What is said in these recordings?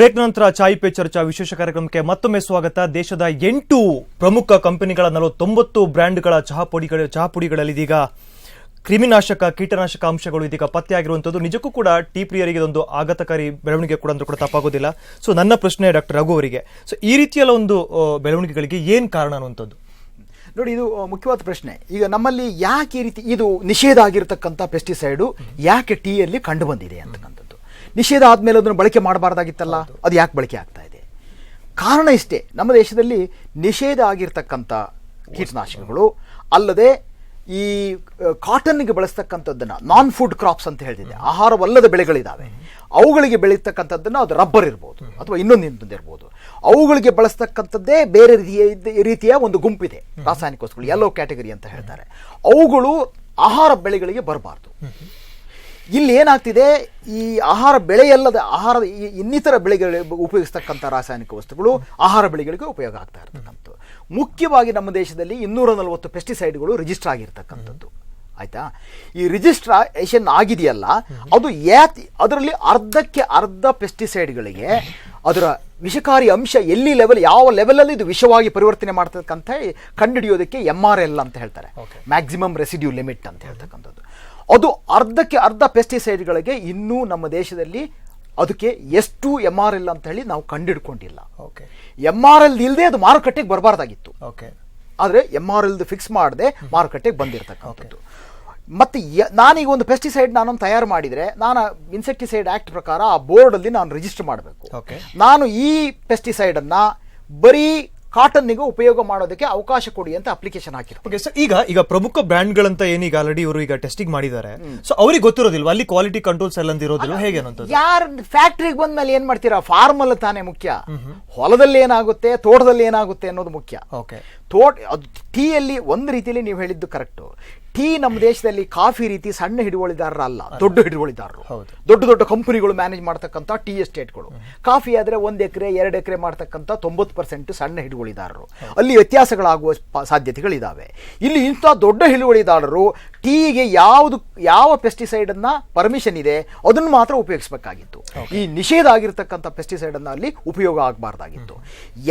Break ನಂತರ ಚಾಯ್ pay ಚರ್ಚಾ ವಿಶೇಷ ಕಾರ್ಯಕ್ರಮಕ್ಕೆ ಮತ್ತೊಮ್ಮೆ ಸ್ವಾಗತ. ದೇಶದ ಎಂಟು ಪ್ರಮುಖ ಕಂಪನಿಗಳ ನಲವತ್ತೊಂಬತ್ತು ಬ್ರ್ಯಾಂಡ್ಗಳ ಚಹಾ ಪುಡಿಗಳ ಚಹಾ ಪುಡಿಗಳಲ್ಲಿ ಇದೀಗ ಕ್ರಿಮಿನಾಶಕ, ಕೀಟನಾಶಕ ಅಂಶಗಳು ಇದೀಗ ಪತ್ತೆಯಾಗಿರುವಂಥದ್ದು. ನಿಜಕ್ಕೂ ಕೂಡ ಟೀ ಪ್ರಿಯರಿಗೆ ಇದೊಂದು ಆಘಾತಕಾರಿ ಬೆಳವಣಿಗೆ ಕೂಡ ಕೂಡ ತಪ್ಪಾಗೋದಿಲ್ಲ. ಸೊ ನನ್ನ ಪ್ರಶ್ನೆ ಡಾಕ್ಟರ್ ರಘು ಅವರಿಗೆ ಸೊ ಈ ರೀತಿಯಲ್ಲ ಒಂದು ಬೆಳವಣಿಗೆಗಳಿಗೆ ಏನು ಕಾರಣ ಅನ್ನುವಂಥದ್ದು? ನೋಡಿ, ಇದು ಮುಖ್ಯವಾದ ಪ್ರಶ್ನೆ. ಈಗ ನಮ್ಮಲ್ಲಿ ಯಾಕೆ ಈ ರೀತಿ, ಇದು ನಿಷೇಧ ಆಗಿರತಕ್ಕಂಥ ಪೆಸ್ಟಿಸೈಡು ಯಾಕೆ ಟೀಯಲ್ಲಿ ಕಂಡು ಬಂದಿದೆ ಅಂತಕ್ಕಂಥದ್ದು? ನಿಷೇಧ ಆದಮೇಲೆ ಅದನ್ನು ಬಳಕೆ ಮಾಡಬಾರ್ದಾಗಿತ್ತಲ್ಲ? ಅದು ಯಾಕೆ ಬಳಕೆ ಆಗ್ತಾ ಇದೆ? ಕಾರಣ ಇಷ್ಟೇ. ನಮ್ಮ ದೇಶದಲ್ಲಿ ನಿಷೇಧ ಆಗಿರ್ತಕ್ಕಂಥ ಕೀಟನಾಶಕಗಳು ಅಲ್ಲದೆ ಈ ಕಾಟನ್ಗೆ ಬಳಸ್ತಕ್ಕಂಥದ್ದನ್ನು ನಾನ್ ಫುಡ್ ಕ್ರಾಪ್ಸ್ ಅಂತ ಹೇಳ್ತಿದೆ ಆಹಾರವಲ್ಲದ ಬೆಳೆಗಳಿದ್ದಾವೆ ಅವುಗಳಿಗೆ ಬೆಳೀತಕ್ಕಂಥದ್ದನ್ನು ಅದು ರಬ್ಬರ್ ಇರ್ಬೋದು ಅಥವಾ ಇನ್ನೊಂದು ಇನ್ನೊಂದು ಇರ್ಬೋದು. ಅವುಗಳಿಗೆ ಬಳಸ್ತಕ್ಕಂಥದ್ದೇ ಬೇರೆ ರೀತಿಯ ರೀತಿಯ ಒಂದು ಗುಂಪಿದೆ. ರಾಸಾಯನಿಕ ವಸ್ತುಗಳು ಎಲ್ಲೋ ಕ್ಯಾಟಗರಿ ಅಂತ ಹೇಳ್ತಾರೆ. ಅವುಗಳು ಆಹಾರ ಬೆಳೆಗಳಿಗೆ ಬರಬಾರ್ದು. ಇಲ್ಲಿ ಏನಾಗ್ತಿದೆ? ಈ ಆಹಾರ ಬೆಳೆಯಲ್ಲದ ಆಹಾರ ಇನ್ನಿತರ ಬೆಳೆಗಳಿಗೆ ಉಪಯೋಗಿಸ್ತಕ್ಕಂಥ ರಾಸಾಯನಿಕ ವಸ್ತುಗಳು ಆಹಾರ ಬೆಳೆಗಳಿಗೆ ಉಪಯೋಗ ಆಗ್ತಾ ಇರ್ತಕ್ಕಂಥದ್ದು. ಮುಖ್ಯವಾಗಿ ನಮ್ಮ ದೇಶದಲ್ಲಿ ಇನ್ನೂರ ನಲವತ್ತು ಪೆಸ್ಟಿಸೈಡ್ಗಳು ರಿಜಿಸ್ಟರ್ ಆಗಿರ್ತಕ್ಕಂಥದ್ದು. ಆಯ್ತಾ? ಈ ರಿಜಿಸ್ಟ್ರೇಷನ್ ಆಗಿದೆಯಲ್ಲ ಅದು ಯಾತಿ ಅದರಲ್ಲಿ ಅರ್ಧಕ್ಕೆ ಅರ್ಧ ಪೆಸ್ಟಿಸೈಡ್ಗಳಿಗೆ ಅದರ ವಿಷಕಾರಿ ಅಂಶ ಎಲ್ಲಿ ಲೆವೆಲ್ ಯಾವ ಲೆವೆಲಲ್ಲಿ ಇದು ವಿಷವಾಗಿ ಪರಿವರ್ತನೆ ಮಾಡ್ತಕ್ಕಂಥ ಕಂಡುಹಿಡಿಯೋದಕ್ಕೆ ಎಂ ಆರ್ ಎಲ್ ಅಂತ ಹೇಳ್ತಾರೆ. ಮ್ಯಾಕ್ಸಿಮಮ್ ರೆಸಿಡ್ಯೂ ಲಿಮಿಟ್ ಅಂತ ಹೇಳ್ತಕ್ಕಂಥದ್ದು. ಅದು ಅರ್ಧಕ್ಕೆ ಅರ್ಧ ಪೆಸ್ಟಿಸೈಡ್ಗಳಿಗೆ ಇನ್ನೂ ನಮ್ಮ ದೇಶದಲ್ಲಿ ಅದಕ್ಕೆ ಎಷ್ಟು ಎಂ ಆರ್ ಎಲ್ ಅಂತ ಹೇಳಿ ನಾವು ಕಂಡಿಡ್ಕೊಂಡಿಲ್ಲ. ಓಕೆ ಎಂ ಆರ್ ಎಲ್ ಇಲ್ಲದೆ ಅದು ಮಾರುಕಟ್ಟೆಗೆ ಬರಬಾರ್ದಾಗಿತ್ತು. ಓಕೆ ಆದರೆ ಎಂ ಆರ್ ಎಲ್ದು ಫಿಕ್ಸ್ ಮಾಡದೆ ಮಾರುಕಟ್ಟೆಗೆ ಬಂದಿರತಕ್ಕಂಥದ್ದು. ಮತ್ತು ನಾನೀಗ ಒಂದು ಪೆಸ್ಟಿಸೈಡ್ ನಾನು ತಯಾರು ಮಾಡಿದರೆ ನಾನು ಇನ್ಸೆಕ್ಟಿಸೈಡ್ ಆ್ಯಕ್ಟ್ ಪ್ರಕಾರ ಆ ಬೋರ್ಡಲ್ಲಿ ನಾನು ರಿಜಿಸ್ಟರ್ ಮಾಡಬೇಕು. ಓಕೆ ನಾನು ಈ ಪೆಸ್ಟಿಸೈಡನ್ನು ಬರೀ ಕಾಟನ್ನಿಗೆ ಉಪಯೋಗ ಮಾಡೋದಕ್ಕೆ ಅವಕಾಶ ಕೊಡಿ ಅಂತ ಅಪ್ಲಿಕೇಶನ್ ಹಾಕಿರೋ ಓಕೆ ಸರ್ ಈಗ ಈಗ ಪ್ರಮುಖ ಬ್ರ್ಯಾಂಡ್ಗಳಂತ ಏನೀಗ ಆಲ್ರೆಡಿ ಇವರು ಈಗ ಟೆಸ್ಟಿಂಗ್ ಮಾಡಿದ್ದಾರೆ. ಸೊ ಅವ್ರಿಗೆ ಗೊತ್ತಿರೋದಿಲ್ವಾ? ಅಲ್ಲಿ ಕ್ವಾಲಿಟಿ ಕಂಟ್ರೋಲ್ಸ್ ಎಲ್ಲ ಇರೋದಿಲ್ಲ ಹೇಗೆ ಅನ್ನೋಂಥದ್ದು ಯಾರು ಫ್ಯಾಕ್ಟ್ರಿಗೆ ಬಂದ್ಮೇಲೆ ಏನ್ ಮಾಡ್ತೀರಾ? ಫಾರ್ಮಲ್ ತಾನೇ ಮುಖ್ಯ. ಹೊಲದಲ್ಲಿ ಏನಾಗುತ್ತೆ? ತೋಟದಲ್ಲಿ ಏನಾಗುತ್ತೆ ಅನ್ನೋದು ಮುಖ್ಯ. ಓಕೆ ತೋಟ ಅದು ಟೀಯಲ್ಲಿ ಒಂದು ರೀತಿಯಲ್ಲಿ ನೀವು ಹೇಳಿದ್ದು ಕರೆಕ್ಟು. ಟೀ ನಮ್ಮ ದೇಶದಲ್ಲಿ ಕಾಫಿ ರೀತಿ ಸಣ್ಣ ಹಿಡುವಳಿದಾರರ ಅಲ್ಲ ದೊಡ್ಡ ಹಿಡುವಳಿದಾರರು. ದೊಡ್ಡ ದೊಡ್ಡ ಕಂಪನಿಗಳು ಮ್ಯಾನೇಜ್ ಮಾಡ್ತಕ್ಕಂಥ ಟೀ ಎಸ್ಟೇಟ್ಗಳು. ಕಾಫಿ ಆದರೆ ಒಂದು ಎಕರೆ ಎರಡು ಎಕರೆ ಮಾಡ್ತಕ್ಕಂಥ ತೊಂಬತ್ತು ಪರ್ಸೆಂಟ್ ಸಣ್ಣ ಹಿಡುವಳಿದಾರರು. ಅಲ್ಲಿ ವ್ಯತ್ಯಾಸಗಳಾಗುವ ಸಾಧ್ಯತೆಗಳಿದ್ದಾವೆ ಇಲ್ಲಿ ಇಂಥ ದೊಡ್ಡ ಹಿಡುವಳಿದಾರರು ಟೀಗೆ ಯಾವುದು ಯಾವ ಪೆಸ್ಟಿಸೈಡ್ ಅನ್ನ ಪರ್ಮಿಷನ್ ಇದೆ ಅದನ್ನು ಮಾತ್ರ ಉಪಯೋಗಿಸಬೇಕಾಗಿತ್ತು. ಈ ನಿಷೇಧ ಆಗಿರತಕ್ಕಂಥ ಪೆಸ್ಟಿಸೈಡ್ ಅನ್ನ ಅಲ್ಲಿ ಉಪಯೋಗ ಆಗಬಾರ್ದಾಗಿತ್ತು.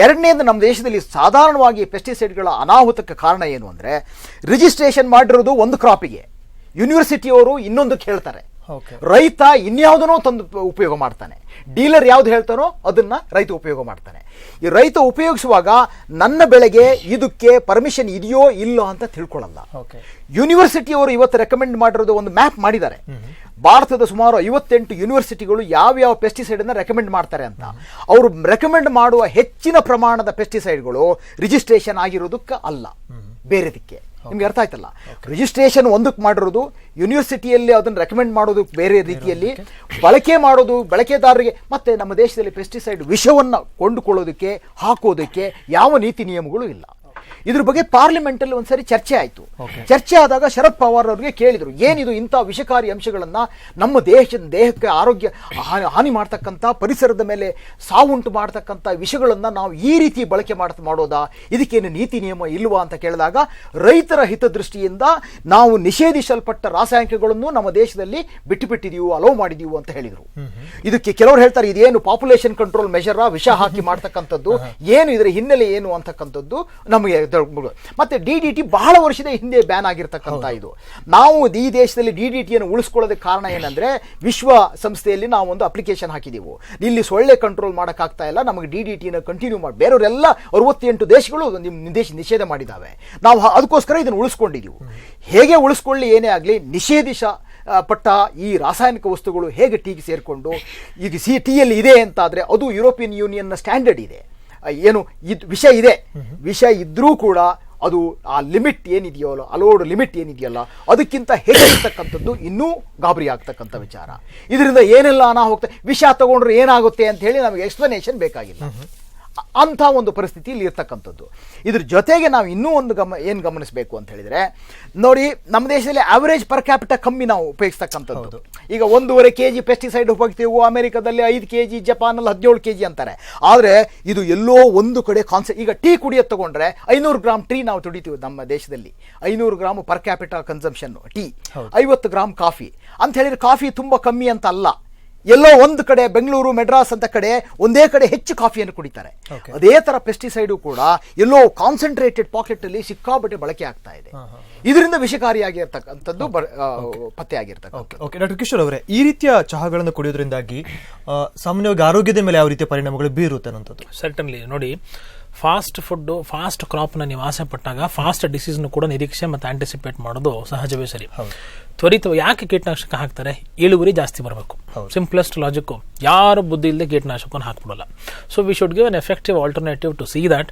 ಎರಡನೇದು ನಮ್ಮ ದೇಶದಲ್ಲಿ ಸಾಧಾರಣವಾಗಿ ಪೆಸ್ಟಿಸೈಡ್ಗಳ ಅನಾಹುತಕ್ಕೆ ಕಾರಣ ಏನು ಅಂದ್ರೆ ರಿಜಿಸ್ಟ್ರೇಷನ್ ಮಾಡಿರೋದು ಒಂದು ಕ್ರಾಪಿಗೆ ಯೂನಿವರ್ಸಿಟಿಯವರು ಇನ್ನೊಂದು ಹೇಳ್ತಾರೆ ರೈತ ಇನ್ಯಾವುದನ್ನೋ ತಂದು ಉಪ- ಉಪಯೋಗ ಮಾಡ್ತಾನೆ. ಡೀಲರ್ ಯಾವ್ದು ಹೇಳ್ತಾನೋ ಅದನ್ನ ರೈತ ಉಪಯೋಗ ಮಾಡ್ತಾನೆ. ಈ ರೈತ ಉಪಯೋಗಿಸುವಾಗ ನನ್ನ ಬೆಳೆಗೆ ಇದಕ್ಕೆ ಪರ್ಮಿಷನ್ ಇದೆಯೋ ಇಲ್ಲೋ ಅಂತ ತಿಳ್ಕೊಳ್ಳಲ್ಲ. ಓಕೆ ಯೂನಿವರ್ಸಿಟಿಯವರು ಇವತ್ತು ರೆಕಮೆಂಡ್ ಮಾಡಿರೋದು ಒಂದು ಮ್ಯಾಪ್ ಮಾಡಿದ್ದಾರೆ. ಭಾರತದ ಸುಮಾರು ಐವತ್ತೆಂಟು ಯೂನಿವರ್ಸಿಟಿಗಳು ಯಾವ್ಯಾವ ಪೆಸ್ಟಿಸೈಡನ್ನು ಅನ್ನ ರೆಕಮೆಂಡ್ ಮಾಡ್ತಾರೆ ಅಂತ. ಅವರು ರೆಕಮೆಂಡ್ ಮಾಡುವ ಹೆಚ್ಚಿನ ಪ್ರಮಾಣದ ಪೆಸ್ಟಿಸೈಡ್ಗಳು ರಿಜಿಸ್ಟ್ರೇಷನ್ ಆಗಿರೋದಕ್ಕೆ ಅಲ್ಲ. ಬೇರೆದಕ್ಕೆ. ನಿಮ್ಗೆ ಅರ್ಥ ಆಯ್ತಲ್ಲ? ರಿಜಿಸ್ಟ್ರೇಷನ್ ಒಂದಕ್ಕೆ ಮಾಡಿರೋದು ಯೂನಿವರ್ಸಿಟಿಯಲ್ಲಿ ಅದನ್ನು ರೆಕಮೆಂಡ್ ಮಾಡೋದು ಬೇರೆ ರೀತಿಯಲ್ಲಿ ಬಳಕೆ ಮಾಡೋದು ಬಳಕೆದಾರರಿಗೆ ಮತ್ತೆ ನಮ್ಮ ದೇಶದಲ್ಲಿ ಪೆಸ್ಟಿಸೈಡ್ ವಿಷವನ್ನು ಕೊಂಡುಕೊಳ್ಳೋದಕ್ಕೆ ಹಾಕೋದಕ್ಕೆ ಯಾವ ನೀತಿ ನಿಯಮಗಳು ಇಲ್ಲ. ಇದ್ರ ಬಗ್ಗೆ ಪಾರ್ಲಿಮೆಂಟ್ ಅಲ್ಲಿ ಒಂದ್ಸರಿ ಚರ್ಚೆ ಆಯ್ತು. ಚರ್ಚೆ ಆದಾಗ ಶರದ್ ಪವಾರ್ ಅವರಿಗೆ ಕೇಳಿದ್ರು ಏನಿದು ಇಂಥ ವಿಷಕಾರಿ ಅಂಶಗಳನ್ನ ನಮ್ಮ ದೇಹ ದೇಹಕ್ಕೆ ಆರೋಗ್ಯ ಹಾನಿ ಮಾಡ್ತಕ್ಕಂಥ ಪರಿಸರದ ಮೇಲೆ ಸಾವುಂಟು ಮಾಡ್ತಕ್ಕಂಥ ವಿಷಗಳನ್ನ ನಾವು ಈ ರೀತಿ ಬಳಕೆ ಮಾಡ್ತಾ ಮಾಡೋದಾ? ಇದಕ್ಕೇನು ನೀತಿ ನಿಯಮ ಇಲ್ವಾ ಅಂತ ಕೇಳಿದಾಗ ರೈತರ ಹಿತದೃಷ್ಟಿಯಿಂದ ನಾವು ನಿಷೇಧಿಸಲ್ಪಟ್ಟ ರಾಸಾಯನಿಕಗಳನ್ನು ನಮ್ಮ ದೇಶದಲ್ಲಿ ಬಿಟ್ಟು ಬಿಟ್ಟಿದೀವು ಅಲೋ ಮಾಡಿದೀವು ಅಂತ ಹೇಳಿದರು. ಇದಕ್ಕೆ ಕೆಲವರು ಹೇಳ್ತಾರೆ ಇದೇನು ಪಾಪ್ಯುಲೇಷನ್ ಕಂಟ್ರೋಲ್ ಮೆಷರ್ ವಿಷ ಹಾಕಿ ಮಾಡ್ತಕ್ಕಂಥದ್ದು ಏನು ಇದರ ಹಿನ್ನೆಲೆ ಏನು ಅಂತಕ್ಕಂಥದ್ದು ನಮಗೆ ಮತ್ತೆ ಡಿ ಡಿ ಟಿ ಬಹಳ ವರ್ಷದ ಹಿಂದೆ ಬ್ಯಾನ್ ಆಗಿರ್ತಕ್ಕಂಥ ಇದು. ನಾವು ಈ ದೇಶದಲ್ಲಿ ಡಿ ಡಿ ಟಿಯನ್ನು ಉಳಿಸ್ಕೊಳ್ಳೋದಕ್ಕೆ ಕಾರಣ ಏನಂದ್ರೆ ವಿಶ್ವ ಸಂಸ್ಥೆಯಲ್ಲಿ ನಾವು ಒಂದು ಅಪ್ಲಿಕೇಶನ್ ಹಾಕಿದೆವು. ಇಲ್ಲಿ ಸೊಳ್ಳೆ ಕಂಟ್ರೋಲ್ ಮಾಡೋಕ್ಕಾಗ್ತಾ ಇಲ್ಲ. ನಮಗೆ ಡಿ ಡಿ ಟಿಯನ್ನು ಕಂಟಿನ್ಯೂ ಮಾಡಿ ಬೇರೆಯವರೆಲ್ಲ ಅರವತ್ತೆಂಟು ದೇಶಗಳು ನಿಮ್ಮ ದೇಶ ನಿಷೇಧ ಮಾಡಿದ್ದಾವೆ. ನಾವು ಅದಕ್ಕೋಸ್ಕರ ಇದನ್ನು ಉಳಿಸ್ಕೊಂಡಿದ್ದೀವಿ ಹೇಗೆ ಉಳಿಸ್ಕೊಳ್ಳಿ ಏನೇ ಆಗಲಿ ನಿಷೇಧಿಸ ಪಟ್ಟ ಈ ರಾಸಾಯನಿಕ ವಸ್ತುಗಳು ಹೇಗೆ ಟೀಗೆ ಸೇರಿಕೊಂಡು ಈಗ ಸಿ ಟಿಯಲ್ಲಿ ಇದೆ ಅಂತಾದರೆ ಅದು ಯುರೋಪಿಯನ್ ಯೂನಿಯನ್ನ ಸ್ಟ್ಯಾಂಡರ್ಡ್ ಇದೆ. ಏನು ಇದು ವಿಷ ಇದೆ. ವಿಷ ಇದ್ರೂ ಕೂಡ ಅದು ಆ ಲಿಮಿಟ್ ಏನಿದೆಯಲ್ಲ ಅಲೋಡ್ ಲಿಮಿಟ್ ಏನಿದೆಯಲ್ಲ ಅದಕ್ಕಿಂತ ಹೆಚ್ಚಿರ್ತಕ್ಕಂಥದ್ದು ಇನ್ನೂ ಗಾಬರಿ ಆಗ್ತಕ್ಕಂಥ ವಿಚಾರ. ಇದರಿಂದ ಏನೆಲ್ಲ ಅನಾಹುತ ವಿಷ ತಗೊಂಡ್ರೆ ಏನಾಗುತ್ತೆ ಅಂತ ಹೇಳಿ ನಮಗೆ ಎಕ್ಸ್ಪ್ಲನೇಷನ್ ಬೇಕಾಗಿಲ್ಲ. ಅಂಥ ಒಂದು ಪರಿಸ್ಥಿತಿಯಲ್ಲಿ ಇರ್ತಕ್ಕಂಥದ್ದು. ಇದ್ರ ಜೊತೆಗೆ ನಾವು ಇನ್ನೂ ಒಂದು ಗಮ ಏನು ಗಮನಿಸಬೇಕು ಅಂತ ಹೇಳಿದ್ರೆ ನೋಡಿ ನಮ್ಮ ದೇಶದಲ್ಲಿ ಆವರೇಜ್ ಪರ್ ಕ್ಯಾಪಿಟ ಕಮ್ಮಿ ನಾವು ಉಪಯೋಗಿಸ್ತಕ್ಕಂಥದ್ದು. ಈಗ ಒಂದೂವರೆ ಕೆ ಜಿ ಪೆಸ್ಟಿಸೈಡ್ ಉಪಯೋಗ್ತೀವಿ ಅಮೆರಿಕದಲ್ಲಿ ಐದು ಕೆ ಜಿ ಜಪಾನಲ್ಲಿ ಹದಿನೇಳು ಕೆ ಜಿ ಅಂತಾರೆ. ಆದರೆ ಇದು ಎಲ್ಲೋ ಒಂದು ಕಡೆ ಕಾನ್ಸೆಪ್ಟ್ ಈಗ ಟೀ ಕುಡಿಯೋದು ತಗೊಂಡ್ರೆ ಐನೂರು ಗ್ರಾಮ್ ಟೀ ನಾವು ತುಡಿತೀವಿ ನಮ್ಮ ದೇಶದಲ್ಲಿ. ಐನೂರು gram per capita consumption tea. ಐವತ್ತು ಗ್ರಾಮ್ ಕಾಫಿ. ಅಂತ ಹೇಳಿದ್ರೆ ಕಾಫಿ ತುಂಬ ಕಮ್ಮಿ ಅಂತ ಅಲ್ಲ. ಎಲ್ಲೋ ಒಂದು ಕಡೆ ಬೆಂಗಳೂರು ಮೆಡ್ರಾಸ್ ಅಂತ ಕಡೆ ಒಂದೇ ಕಡೆ ಹೆಚ್ಚು ಕಾಫಿಯನ್ನು ಕುಡಿತಾರೆ. ಅದೇ ತರ ಪೆಸ್ಟಿಸೈಡು ಕೂಡ ಎಲ್ಲೋ ಕಾನ್ಸಂಟ್ರೇಟೆಡ್ ಪಾಕೆಟ್ ಅಲ್ಲಿ ಸಿಕ್ಕಾಬಟ್ಟೆ ಬಳಕೆ ಆಗ್ತಾ ಇದೆ. ಇದರಿಂದ ವಿಷಕಾರಿಯಾಗಿರ್ತಕ್ಕಂಥದ್ದು ಪತ್ತೆ ಆಗಿರ್ತಕ್ಕಂಥ ಓಕೆ ಓಕೆ ಡಾಕ್ಟರ್ ಕಿಶೋರ್ ಅವರೇ ಈ ರೀತಿಯ ಚಹಾಗಳನ್ನು ಕುಡಿಯೋದ್ರಿಂದಾಗಿ ಸಾಮಾನ್ಯವಾಗಿ ಆರೋಗ್ಯದ ಮೇಲೆ ಯಾವ ರೀತಿಯ ಪರಿಣಾಮಗಳು ಬೀರುತ್ತೆ ಅನ್ನೋಂಥದ್ದು? ಸರ್ಟನ್ಲಿ ನೋಡಿ ಫಾಸ್ಟ್ ಫುಡ್ ಫಾಸ್ಟ್ ಕ್ರಾಪ್ನ ನೀವು ಆಸೆ ಪಟ್ಟಾಗ ಫಾಸ್ಟ್ ಡಿಸೀಸ್ನು ಕೂಡ ನಿರೀಕ್ಷೆ ಮತ್ತು ಆಂಟಿಸಿಪೇಟ್ ಮಾಡೋದು ಸಹಜವೇ ಸರಿ. ತ್ವರಿತ ಯಾಕೆ ಕೀಟನಾಶಕ ಹಾಕ್ತಾರೆ? ಇಳುವರಿ ಜಾಸ್ತಿ ಬರಬೇಕು. ಸಿಂಪ್ಲೆಸ್ಟ್ ಲಾಜಿಕ್ ಯಾರು ಬುದ್ಧಿ ಇಲ್ಲದೆ ಕೀಟನಾಶಕವನ್ನು ಹಾಕ್ಬಿಡಲ್ಲ. So we should give an effective alternative to see that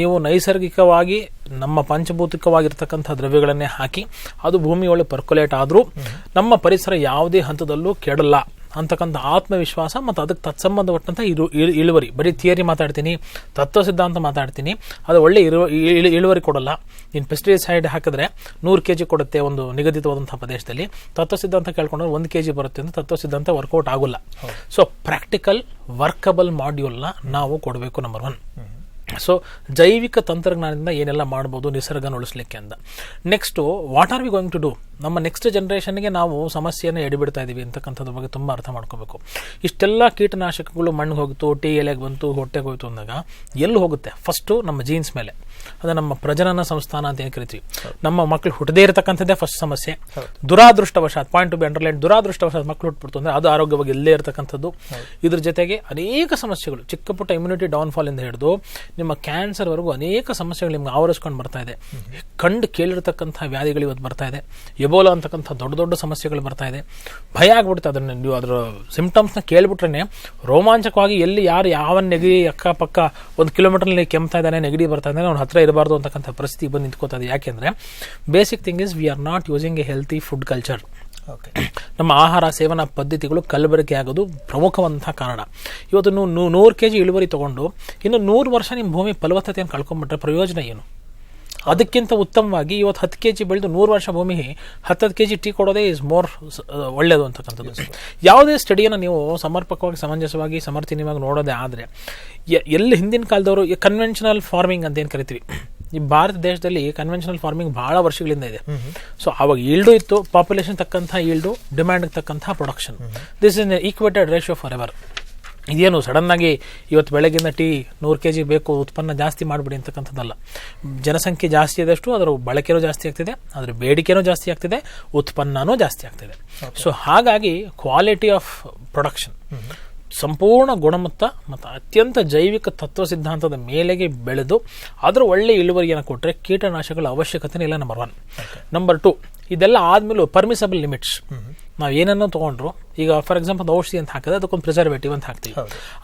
ನೀವು ನೈಸರ್ಗಿಕವಾಗಿ ನಮ್ಮ ಪಂಚಭೂತಿಕವಾಗಿರ್ತಕ್ಕಂಥ ದ್ರವ್ಯಗಳನ್ನೇ ಹಾಕಿ ಅದು ಭೂಮಿಯೊಳಗೆ ಪರ್ಕುಲೇಟ್ ಆದರೂ ನಮ್ಮ ಪರಿಸರ ಯಾವುದೇ ಹಂತದಲ್ಲೂ ಕೆಡಲ್ಲ. ಅಂತಕ್ಕಂಥ ಆತ್ಮವಿಶ್ವಾಸ ಮತ್ತು ಅದಕ್ಕೆ ತತ್ಸಂಬಂಧಪಟ್ಟಂಥ ಇರು ಇಳು- ಇಳುವರಿ. ಬರೀ ಥಿಯರಿ ಮಾತಾಡ್ತೀನಿ ತತ್ವ ಸಿದ್ಧಾಂತ ಮಾತಾಡ್ತೀನಿ ಅದು ಒಳ್ಳೆ ಇರು ಇಳು- ಇಳುವರಿ ಕೊಡಲ್ಲ. ನೀನು ಪೆಸ್ಟಿಸೈಡ್ ಹಾಕಿದ್ರೆ ನೂರು ಕೆ ಜಿ ಕೊಡುತ್ತೆ ಒಂದು ನಿಗದಿತವಾದಂಥ ಪ್ರದೇಶದಲ್ಲಿ. ತತ್ವ ಸಿದ್ಧಾಂತ ಕೇಳ್ಕೊಂಡ್ರೆ ಒಂದು ಕೆ ಜಿ ಬರುತ್ತೆ ಅಂತ ತತ್ವ ಸಿದ್ಧಾಂತ ವರ್ಕೌಟ್ ಆಗೋಲ್ಲ. ಸೊ ಪ್ರಾಕ್ಟಿಕಲ್ ವರ್ಕಬಲ್ ಮಾಡ್ಯೂಲ್ನ ನಾವು ಕೊಡಬೇಕು ನಂಬರ್ ಒನ್ ಸೊ ಜೈವಿಕ ತಂತ್ರಜ್ಞಾನದಿಂದ ಏನೆಲ್ಲ ಮಾಡ್ಬೋದು ನಿಸರ್ಗನ ಉಳಿಸ್ಲಿಕ್ಕೆ ಅಂತ. Next what are we going to do ನಮ್ಮ ನೆಕ್ಸ್ಟ್ ಜನ್ರೇಷನ್ಗೆ ನಾವು ಸಮಸ್ಯೆಯನ್ನು ಎಡಿಬಿಡ್ತಾ ಇದ್ದೀವಿ ಅಂತಕ್ಕಂಥದ್ರ ಬಗ್ಗೆ ತುಂಬ ಅರ್ಥ ಮಾಡ್ಕೋಬೇಕು. ಇಷ್ಟೆಲ್ಲ ಕೀಟನಾಶಕಗಳು ಮಣ್ಣಿಗೆ ಹೋಗಿತ್ತು ಟೀ ಎಲೆಗೆ ಬಂತು ಹೊಟ್ಟೆಗೆ ಹೋಯ್ತು ಅಂದಾಗ ಎಲ್ಲಿ ಹೋಗುತ್ತೆ. ಫಸ್ಟು ನಮ್ಮ ಜೀನ್ಸ್ ಮೇಲೆ. ಅದು ನಮ್ಮ ಪ್ರಜನನ ಸಂಸ್ಥಾನ ಅಂತ ಏನು ಕರಿತೀವಿ? ನಮ್ಮ ಮಕ್ಕಳು ಹುಟ್ಟದೇ ಇರತಕ್ಕಂಥದ್ದೇ ಫಸ್ಟ್ ಸಮಸ್ಯೆ. ದುರಾದೃಷ್ಟವಶಾತ್ ಪಾಯಿಂಟ್ ಟು ಬಿ ಅಂಡರ್ಲೈನ್ ದುರಾದೃಷ್ಟವಶಾತ್ ಮಕ್ಕಳು ಹುಟ್ಬಿಡ್ತು ಅಂದರೆ ಅದು ಆರೋಗ್ಯವಾಗಿ ಇಲ್ಲೇ ಇರತಕ್ಕಂಥದ್ದು. ಇದ್ರ ಜೊತೆಗೆ ಅನೇಕ ಸಮಸ್ಯೆಗಳು. ಚಿಕ್ಕ ಪುಟ್ಟ ಇಮ್ಯುನಿಟಿ ಡೌನ್ಫಾಲ್ ಇಂದ ಹಿಡಿದು ನಿಮ್ಮ ಕ್ಯಾನ್ಸರ್ವರೆಗೂ ಅನೇಕ ಸಮಸ್ಯೆಗಳು ನಿಮ್ಗೆ ಆವರಿಸ್ಕೊಂಡು ಬರ್ತಾ ಇದೆ. ಕಂಡು ಕೇಳಿರ್ತಕ್ಕಂಥ ವ್ಯಾಧಿಗಳು ಇವತ್ತು ಬರ್ತಾ ಇದೆ. ಎಬೋಲಾ ಅಂತಕ್ಕಂಥ ದೊಡ್ಡ ದೊಡ್ಡ ಸಮಸ್ಯೆಗಳು ಬರ್ತಾ ಇದೆ. ಭಯ ಆಗ್ಬಿಡುತ್ತೆ ಅದನ್ನು ನೀವು ಅದರ ಸಿಂಪ್ಟಮ್ಸ್ನ ಕೇಳಿಬಿಟ್ರೆ ರೋಮಾಂಚಕವಾಗಿ ಎಲ್ಲಿ ಯಾರು ಯಾವ ನೆಗಡಿ ಅಕ್ಕಪಕ್ಕ ಒಂದು ಕಿಲೋಮೀಟರ್ನಲ್ಲಿ ಕೆಮ್ತಾ ಇದ್ದಾನೆ, ನೆಗಡಿ ಬರ್ತಾ ಇದ್ದಾನೆ, ಅವ್ನ ಹತ್ರ ಇರಬಾರ್ದು ಅಂತಕ್ಕಂಥ ಪರಿಸ್ಥಿತಿ ಬಂದು ನಿಂತ್ಕೋತಾ ಇದೆ. ಯಾಕೆಂದ್ರೆ basic thing is we are not using a healthy food culture ನಮ್ಮ ಆಹಾರ ಸೇವನಾ ಪದ್ಧತಿಗಳು ಕಲಬೆರಕೆ ಆಗೋದು ಪ್ರಮುಖವಂತಹ ಕಾರಣ. ಇವತ್ತು ನೀವು ನೂ- ನೂರು ಕೆ ಜಿ ಇಳುವರಿ ತೊಗೊಂಡು ಇನ್ನು ನೂರು ವರ್ಷ ನಿಮ್ಮ ಭೂಮಿ ಫಲವತ್ತತೆಯನ್ನು ಕಳ್ಕೊಂಡ್ಬಿಟ್ರೆ ಪ್ರಯೋಜನ ಏನು? ಅದಕ್ಕಿಂತ ಉತ್ತಮವಾಗಿ ಇವತ್ತು ಹತ್ತು ಕೆ ಜಿ ಬೆಳೆದು ನೂರು ವರ್ಷ ಭೂಮಿ ಹತ್ತತ್ತು ಕೆ ಜಿ ಟೀ ಕೊಡೋದೇ ಇಸ್ ಮೋರ್ ಒಳ್ಳೆಯದು ಅಂತಕ್ಕಂಥದ್ದು. ಯಾವುದೇ ಸ್ಟಡಿಯನ್ನು ನೀವು ಸಮರ್ಪಕವಾಗಿ ಸಮಂಜಸವಾಗಿ ಸಮರ್ಥನೀಯವಾಗಿ ನೋಡೋದೇ ಆದರೆ ಎಲ್ಲಿ ಹಿಂದಿನ ಕಾಲದವರು ಕನ್ವೆನ್ಷನಲ್ ಫಾರ್ಮಿಂಗ್ ಅಂತ ಏನು ಕರಿತೀವಿ? ಈ ಭಾರತ ದೇಶದಲ್ಲಿ ಕನ್ವೆನ್ಷನಲ್ ಫಾರ್ಮಿಂಗ್ ಬಹಳ ವರ್ಷಗಳಿಂದ ಇದೆ. ಸೊ ಅವಾಗ ಈಲ್ಡು ಇತ್ತು ಪಾಪ್ಯುಲೇಷನ್ ತಕ್ಕಂಥ ಈಲ್ಡು ಡಿಮ್ಯಾಂಡ್ ತಕ್ಕಂಥ production this is equated ratio for ever ಇದೇನು ಸಡನ್ ಆಗಿ ಇವತ್ತು ಬೆಳಗಿನ ಟೀ ನೂರು ಕೆ ಜಿ ಬೇಕು ಉತ್ಪನ್ನ ಜಾಸ್ತಿ ಮಾಡಿಬಿಡಿ ಅಂತಕ್ಕಂಥದ್ದಲ್ಲ. ಜನಸಂಖ್ಯೆ ಜಾಸ್ತಿ ಆದಷ್ಟು ಅದರ ಬಳಕೆನೂ ಜಾಸ್ತಿ ಆಗ್ತಿದೆ ಅದರ ಬೇಡಿಕೆನೂ ಜಾಸ್ತಿ ಆಗ್ತಿದೆ ಉತ್ಪನ್ನನೂ ಜಾಸ್ತಿ ಆಗ್ತಿದೆ. ಸೊ ಹಾಗಾಗಿ ಕ್ವಾಲಿಟಿ ಆಫ್ ಪ್ರೊಡಕ್ಷನ್ ಸಂಪೂರ್ಣ ಗುಣಮಟ್ಟ ಮತ್ತು ಅತ್ಯಂತ ಜೈವಿಕ ತತ್ವ ಸಿದ್ಧಾಂತದ ಮೇಲೆಗೆ ಬೆಳೆದು ಅದರ ಒಳ್ಳೆ ಇಳುವರಿಯನ್ನು ಕೊಟ್ಟರೆ ಕೀಟನಾಶಕಗಳ ಅವಶ್ಯಕತೆ ಇಲ್ಲ ನಂಬರ್ ಒನ್ ನಂಬರ್ ಟು ಇದೆಲ್ಲ ಆದಮೇಲೆ ಪರ್ಮಿಸಬಲ್ ಲಿಮಿಟ್ಸ್ ನಾವು ಏನನ್ನೋ ತೊಗೊಂಡ್ರು ಈಗ ಫಾರ್ ಎಕ್ಸಾಂಪಲ್ ಔಷಧಿ ಅಂತ ಹಾಕಿದ್ರೆ ಅದಕ್ಕೊಂದು ಪ್ರಿಸರ್ವೇಟಿವ್ ಅಂತ ಹಾಕ್ತೀವಿ.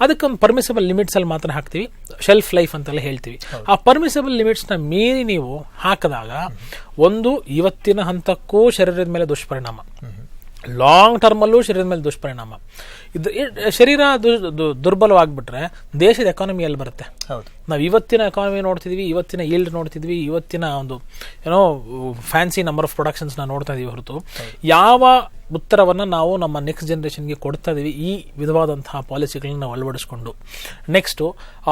ಅದಕ್ಕೊಂದು ಪರ್ಮಿಸಬಲ್ ಲಿಮಿಟ್ಸ್ ಅಲ್ಲಿ ಮಾತ್ರ ಹಾಕ್ತೀವಿ. ಶೆಲ್ಫ್ ಲೈಫ್ ಅಂತೆಲ್ಲ ಹೇಳ್ತೀವಿ. ಆ ಪರ್ಮಿಸಬಲ್ ಲಿಮಿಟ್ಸ್ನ ಮೀರಿ ನೀವು ಹಾಕಿದಾಗ ಒಂದು ಇವತ್ತಿನ ಹಂತಕ್ಕೂ ಶರೀರದ ಮೇಲೆ ದುಷ್ಪರಿಣಾಮ. ಲಾಂಗ್ ಟರ್ಮಲ್ಲೂ ಶರೀರದ ಮೇಲೆ ದುಷ್ಪರಿಣಾಮ. ಇದು ಶರೀರ ದುರ್ಬಲವಾಗಿಬಿಟ್ರೆ ದೇಶದ ಎಕಾನಮಿ ಎಲ್ಲಿ ಬರುತ್ತೆ. ಹೌದು. ನಾವು ಇವತ್ತಿನ ಎಕಾನಮಿ ನೋಡ್ತಿದ್ವಿ ಇವತ್ತಿನ ಈಲ್ಡ್ ನೋಡ್ತಿದ್ವಿ ಇವತ್ತಿನ ಒಂದು ಏನೋ ಫ್ಯಾನ್ಸಿ ನಂಬರ್ ಆಫ್ ಪ್ರೊಡಕ್ಷನ್ಸ್ನ ನೋಡ್ತಾ ಇದೀವಿ ಹೊರತು. ಯಾವ ಉತ್ತರವನ್ನು ನಾವು ನಮ್ಮ ನೆಕ್ಸ್ಟ್ ಜನ್ರೇಷನ್ಗೆ ಕೊಡ್ತಾ ಇದ್ದೀವಿ ಈ ವಿಧವಾದಂತಹ ಪಾಲಿಸಿಗಳನ್ನ ನಾವು ಅಳವಡಿಸ್ಕೊಂಡು. ನೆಕ್ಸ್ಟು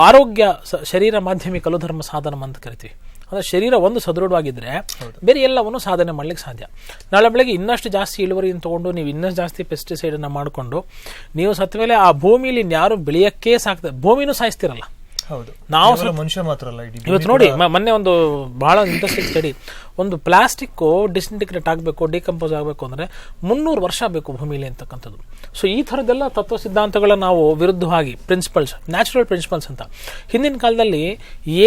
ಆರೋಗ್ಯ ಶರೀರ ಮಾಧ್ಯಮಿಕ ಕಲುಧರ್ಮ ಸಾಧನ ಅಂತ ಕರಿತೀವಿ. ಅಂದರೆ ಶರೀರ ಒಂದು ಸದೃಢವಾಗಿದ್ದರೆ ಬೇರೆ ಎಲ್ಲವನ್ನು ಸಾಧನೆ ಮಾಡ್ಲಿಕ್ಕೆ ಸಾಧ್ಯ. ನಾಳೆ ಬೆಳಗ್ಗೆ ಇನ್ನಷ್ಟು ಜಾಸ್ತಿ ಇಳುವರಿಯನ್ನು ತೊಗೊಂಡು ನೀವು ಇನ್ನಷ್ಟು ಜಾಸ್ತಿ ಪೆಸ್ಟಿಸೈಡನ್ನು ಮಾಡಿಕೊಂಡು ನೀವು ಸತ್ತ ಮೇಲೆ ಆ ಭೂಮಿಯಲ್ಲಿ ಇನ್ಯಾರು ಬೆಳೆಯೋಕ್ಕೇ ಸಾಕ್ತದೆ ಭೂಮಿನೂ ಸಾಯಿಸ್ತಿರಲ್ಲ. ಹೌದು. ನಾವು ಮನುಷ್ಯ ಮಾತ್ರ ಅಲ್ಲ ಇವತ್ತು ನೋಡಿ ಮೊನ್ನೆ ಒಂದು ಬಹಳ ಇಂಟ್ರೆಸ್ಟಿಂಗ್ ಸ್ಟಡಿ ಒಂದು ಪ್ಲಾಸ್ಟಿಕ್ ಡಿಸ್ಇಂಟಿಗ್ರೇಟ್ ಆಗಬೇಕು ಡಿಕಂಪೋಸ್ ಆಗಬೇಕು ಅಂದ್ರೆ ಮುನ್ನೂರು ವರ್ಷ ಬೇಕು ಭೂಮಿಲಿ ಅಂತಕ್ಕಂಥದ್ದು. ಸೊ ಈ ಥರದ್ದೆಲ್ಲ ತತ್ವ ಸಿದ್ಧಾಂತಗಳ ನಾವು ವಿರುದ್ಧವಾಗಿ ಪ್ರಿನ್ಸಿಪಲ್ಸ್ ನ್ಯಾಚುರಲ್ ಪ್ರಿನ್ಸಿಪಲ್ಸ್ ಅಂತ. ಹಿಂದಿನ ಕಾಲದಲ್ಲಿ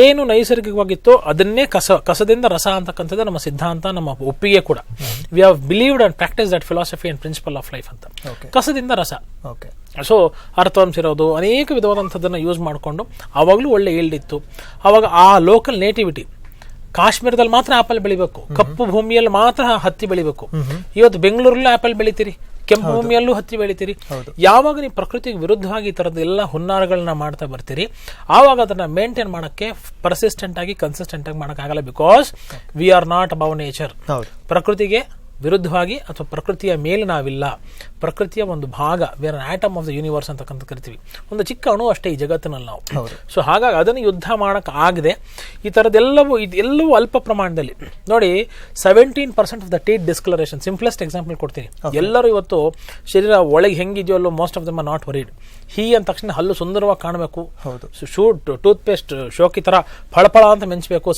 ಏನು ನೈಸರ್ಗಿಕವಾಗಿತ್ತೋ ಅದನ್ನೇ ಕಸ ಕಸದಿಂದ ರಸ ಅಂತಕ್ಕಂಥದ್ದು ನಮ್ಮ ಸಿದ್ಧಾಂತ ನಮ್ಮ ಒಪ್ಪಿಗೆ ಕೂಡ. We have believed and practice that philosophy and principle of life ಅಂತ. ಕಸದಿಂದ ರಸ. ಓಕೆ ಸೊ ಅರ್ಥವಂಶ ಇರೋದು ಅನೇಕ ವಿಧವಾದಂಥದ್ದನ್ನು ಯೂಸ್ ಮಾಡಿಕೊಂಡು ಆವಾಗಲೂ ಒಳ್ಳೆ ಇತ್ತು ಆವಾಗ ಆ ಲೋಕಲ್ ನೇಟಿವಿಟಿ ಕಾಶ್ಮೀರದಲ್ಲಿ ಮಾತ್ರ ಆಪಲ್ ಬೆಳಿಬೇಕು. ಕಪ್ಪು ಭೂಮಿಯಲ್ಲಿ ಮಾತ್ರ ಹತ್ತಿ ಬೆಳಿಬೇಕು. ಇವತ್ತು ಬೆಂಗಳೂರಲ್ಲೂ ಆಪಲ್ ಬೆಳಿತೀರಿ ಕೆಂಪು ಭೂಮಿಯಲ್ಲೂ ಹತ್ತಿ ಬೆಳಿತೀರಿ. ಯಾವಾಗ ನೀವು ಪ್ರಕೃತಿಗೆ ವಿರುದ್ಧವಾಗಿ ಈ ಥರದ ಎಲ್ಲ ಹುನ್ನಾರಗಳನ್ನ ಮಾಡ್ತಾ ಬರ್ತೀರಿ ಆವಾಗ ಅದನ್ನ ಮೇಂಟೈನ್ ಮಾಡೋಕ್ಕೆ ಪರ್ಸಿಸ್ಟೆಂಟ್ ಆಗಿ ಕನ್ಸಿಸ್ಟೆಂಟ್ ಆಗಿ ಮಾಡೋಕ್ಕಾಗಲ್ಲ because we are not above nature ಪ್ರಕೃತಿಗೆ ವಿರುದ್ಧವಾಗಿ ಅಥವಾ ಪ್ರಕೃತಿಯ ಮೇಲೆ ನಾವಿಲ್ಲ. ಪ್ರಕೃತಿಯ ಒಂದು ಭಾಗ ಬೇರೆ ಆಟಮ್ ಆಫ್ ದ ಯೂನಿವರ್ಸ್ ಅಂತಕ್ಕಂಥ ಕರಿತೀವಿ. ಒಂದು ಚಿಕ್ಕ ಅಣು ಅಷ್ಟೇ ಈ ಜಗತ್ತಿನಲ್ಲಿ ನಾವು. ಸೊ ಹಾಗಾಗಿ ಅದನ್ನು ಯುದ್ಧ ಮಾಡೋಕೆ ಆಗದೆ. ಈ ಥರದ್ದೆಲ್ಲವೂ ಇದೆಲ್ಲವೂ ಅಲ್ಪ ಪ್ರಮಾಣದಲ್ಲಿ. ನೋಡಿ seventeen percent of the teeth discoloration simplest example ಕೊಡ್ತೀನಿ. ಎಲ್ಲರೂ ಇವತ್ತು ಶರೀರ ಒಳಗೆ ಹೆಂಗಿದೆಯೋ ಅಲ್ಲೋ most of them are not worried ಹೀ ಅಂದ ತಕ್ಷಣ ಹಲ್ಲು ಸುಂದರವಾಗಿ ಕಾಣಬೇಕು. ಹೌದು. ಶೂಟ್ ಟೂತ್ ಪೇಸ್ಟ್ ಶೋಕಿ ಥರ ಫಳಫಳ ಅಂತ ಮೆಂಚಬೇಕು.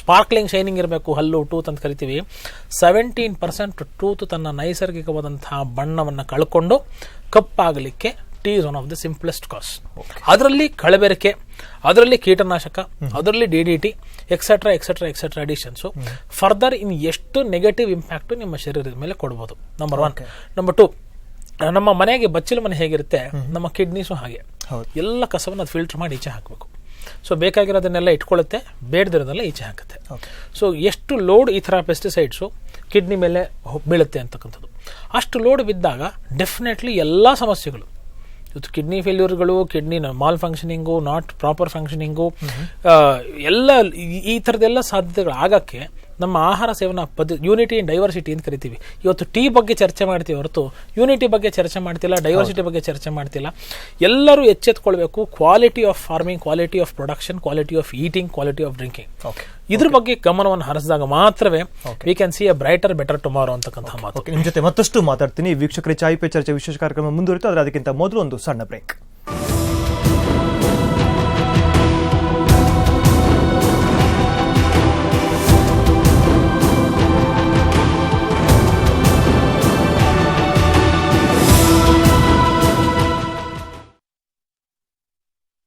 ಸ್ಪಾರ್ಕ್ಲಿಂಗ್ ಶೈನಿಂಗ್ ಇರಬೇಕು ಹಲ್ಲು ಟೂತ್ ಅಂತ ಕರಿತೀವಿ. ಸೆವೆಂಟೀನ್ ಪರ್ಸೆಂಟ್ ಟೂತ್ ತನ್ನ ನೈಸರ್ಗಿಕವಾದಂತಹ ಬಣ್ಣವನ್ನು ಕಳ್ಕೊಂಡು ಕಪ್ಪಾಗಲಿಕ್ಕೆ tea is one of the simplest cause. ಅದರಲ್ಲಿ ಕಳಬೆರಕೆ ಅದರಲ್ಲಿ ಕೀಟನಾಶಕ ಅದರಲ್ಲಿ D D T etcetera etcetera etcetera additions further in ಎಷ್ಟು ನೆಗೆಟಿವ್ ಇಂಪ್ಯಾಕ್ಟು ನಿಮ್ಮ ಶರೀರದ ಮೇಲೆ ಕೊಡ್ಬೋದು? ನಂಬರ್ ಒನ್ ನಂಬರ್ ಟು ನಮ್ಮ ಮನೆಗೆ ಬಚ್ಚಲು ಮನೆ ಹೇಗಿರುತ್ತೆ? ನಮ್ಮ ಕಿಡ್ನೀಸು ಹಾಗೆ. ಹೌದು. ಎಲ್ಲ ಕಸವನ್ನು ಅದು ಫಿಲ್ಟರ್ ಮಾಡಿ ಈಚೆ ಹಾಕಬೇಕು. ಸೊ ಬೇಕಾಗಿರೋದನ್ನೆಲ್ಲ ಇಟ್ಕೊಳ್ಳುತ್ತೆ ಬೇಡದಿರೋದೆಲ್ಲ ಈಚೆ ಹಾಕುತ್ತೆ. ಸೊ ಎಷ್ಟು ಲೋಡ್ ಈ ಥರ ಪೆಸ್ಟಿಸೈಡ್ಸು ಕಿಡ್ನಿ ಮೇಲೆ ಬೀಳುತ್ತೆ ಅಂತಕ್ಕಂಥದ್ದು. ಅಷ್ಟು ಲೋಡ್ ಬಿದ್ದಾಗ ಡೆಫಿನೆಟ್ಲಿ ಎಲ್ಲ ಸಮಸ್ಯೆಗಳು. ಇವತ್ತು kidney ಫೇಲ್ಯೂರ್ಗಳು kidney malfunctioning not proper functioning ಎಲ್ಲ ಈ- ಈ ಥರದ್ದೆಲ್ಲ ಸಾಧ್ಯತೆಗಳು ಆಗಕ್ಕೆ ನಮ್ಮ ಆಹಾರ ಸೇವನಾ ಪದ್ಧ ಯೂನಿಟಿ ಅಂಡ್ ಡೈವರ್ಸಿಟಿ ಅಂತ ಕರಿತೀವಿ. ಇವತ್ತು ಟೀ ಬಗ್ಗೆ ಚರ್ಚೆ ಮಾಡ್ತೀವಿ ಹೊರತು ಯೂನಿಟಿ ಬಗ್ಗೆ ಚರ್ಚೆ ಮಾಡ್ತಿಲ್ಲ ಡೈವರ್ಸಿಟಿ ಬಗ್ಗೆ ಚರ್ಚೆ ಮಾಡ್ತಿಲ್ಲ. ಎಲ್ಲರೂ ಎಚ್ಚೆತ್ಕೊಳ್ಬೇಕು quality of farming quality of production quality of eating quality of drinking ಇದ್ರ ಬಗ್ಗೆ ಗಮನವನ್ನು ಹರಿಸಿದಾಗ ಮಾತ್ರವೇ we can see a brighter better tomorrow ಅಂತಕ್ಕಂಥ ಮಾತು. ನಿಮ್ಮ ಜೊತೆ ಮತ್ತಷ್ಟು ಮಾತಾಡ್ತೀನಿ. ವೀಕ್ಷಕರೇ ಚಾಯ್ ಪೇ ಚರ್ಚೆ ವಿಶೇಷ ಕಾರ್ಯಕ್ರಮ ಮುಂದುವರಿತು ಆದರೆ ಅದಕ್ಕಿಂತ ಮೊದಲು ಒಂದು ಸಣ್ಣ ಬ್ರೇಕ್